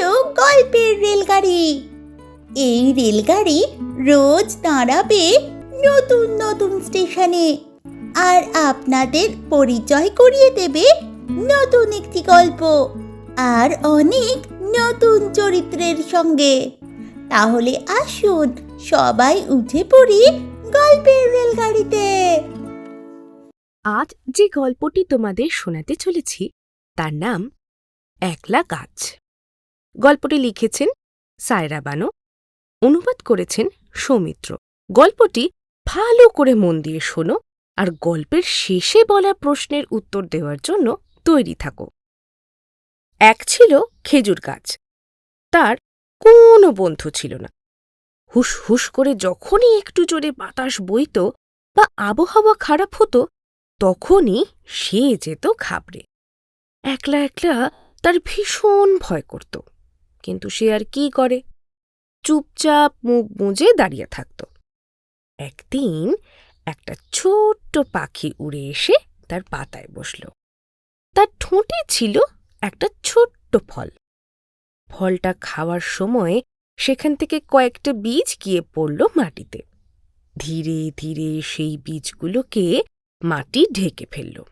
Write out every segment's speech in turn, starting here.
গল্পের রেলগাড়ি। এই রেলগাড়ি রোজ দাঁড়াবে নতুন নতুন স্টেশনে আর আপনাদের পরিচয় করিয়ে দেবে নতুন একটি গল্প আর অনেক নতুন চরিত্রের সঙ্গে। তাহলে আসুন সবাই উঠে পড়ি গল্পের রেলগাড়িতে। আজ যে গল্পটি তোমাদের শোনাতে চলেছি, তার নাম একলা গাছ। গল্পটি লিখেছেন সায়রা বানো, অনুবাদ করেছেন সৌমিত্র। গল্পটি ভালো করে মন দিয়ে শোনো আর গল্পের শেষে বলা প্রশ্নের উত্তর দেওয়ার জন্য তৈরি থাকো। এক ছিল খেজুর গাছ। তার কোনো বন্ধু ছিল না। হুস হুস করে যখনই একটু জোরে বাতাস বইত বা আবহাওয়া খারাপ হতো, তখনই সে যেত ঘাবড়ে। একলা একলা তার ভীষণ ভয় করত। কিন্তু সে আর কি করে? চুপচাপ মুখ বুঁজে দাঁড়িয়ে থাকত। একদিন একটা ছোট্ট পাখি উড়ে এসে তার পাতায় বসল। তার ঠোঁটে ছিল একটা ছোট্ট ফল। ফলটা খাওয়ার সময় সেখান থেকে কয়েকটা বীজ গিয়ে পড়ল মাটিতে। ধীরে ধীরে সেই বীজগুলোকে মাটি ঢেকে ফেলল।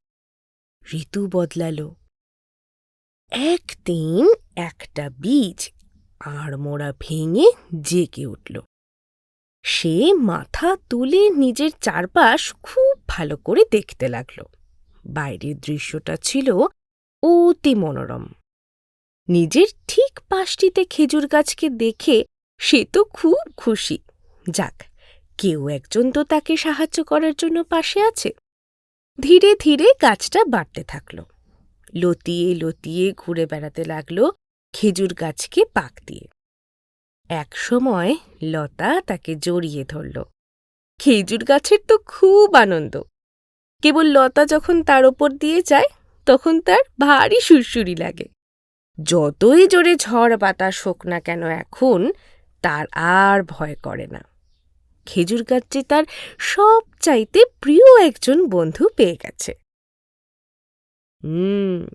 ঋতু বদলালো। একদিন একটা বীজ আড়মোড়া ভেঙে জেগে উঠল। সে মাথা তুলে নিজের চারপাশ খুব ভালো করে দেখতে লাগল। বাইরের দৃশ্যটা ছিল অতি মনোরম। নিজের ঠিক পাশটিতে খেজুর গাছকে দেখে সে তো খুব খুশি। যাক, কেউ একজন তো তাকে সাহায্য করার জন্য পাশে আছে। ধীরে ধীরে গাছটা বাড়তে থাকল। লতিয়ে লতিয়ে ঘুরে বেড়াতে লাগল খেজুর গাছকে পাক দিয়ে। এক সময় লতা তাকে জড়িয়ে ধরল। খেজুর গাছের তো খুব আনন্দ। কেবল লতা যখন তার ওপর দিয়ে যায়, তখন তার ভারী সুরসুরি লাগে। যতই জোরে ঝড় বাতাস হোক না কেন এখন তার আর ভয় করে না। খেজুর গাছ যে তার সব চাইতে প্রিয় একজন বন্ধু পেয়ে গেছে। হুম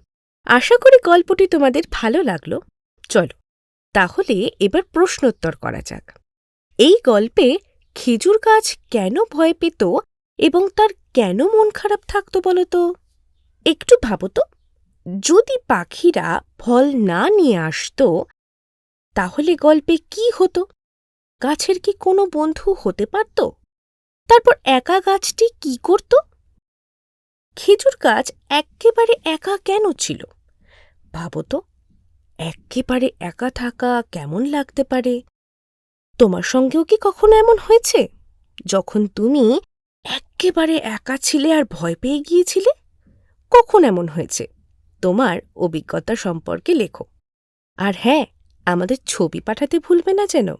আশা করি গল্পটি তোমাদের ভালো লাগল। চলো, তাহলে এবার প্রশ্নোত্তর করা যাক। এই গল্পে খেজুর গাছ কেন ভয় পেত এবং তার কেন মন খারাপ থাকতো বলো তো? একটু ভাবো তো। যদি পাখিরা ফল না নিয়ে আসত, তাহলে গল্পে কি হতো? গাছের কি কোনো বন্ধু হতে পারত? তারপর একা গাছটি কি করত? খেজুর গাছ এক্কেবারে একা কেন ছিল? ভাবো তো, এক্কেবারে একা থাকা কেমন লাগতে পারে? তোমার সঙ্গেও কি কখনো এমন হয়েছে? যখন তুমি এক্কেবারে একা ছিলে আর ভয় পেয়ে গিয়েছিলে, কখন এমন হয়েছে? তোমার অভিজ্ঞতা সম্পর্কে লেখো। আর হ্যাঁ আমাদের ছবি পাঠাতে ভুলবে না যেন।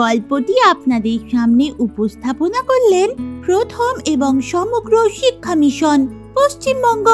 গল্পটি আপনাদের সামনে উপস্থাপনা করলেন প্রথম এবং সমগ্র শিক্ষা মিশন পশ্চিমবঙ্গ।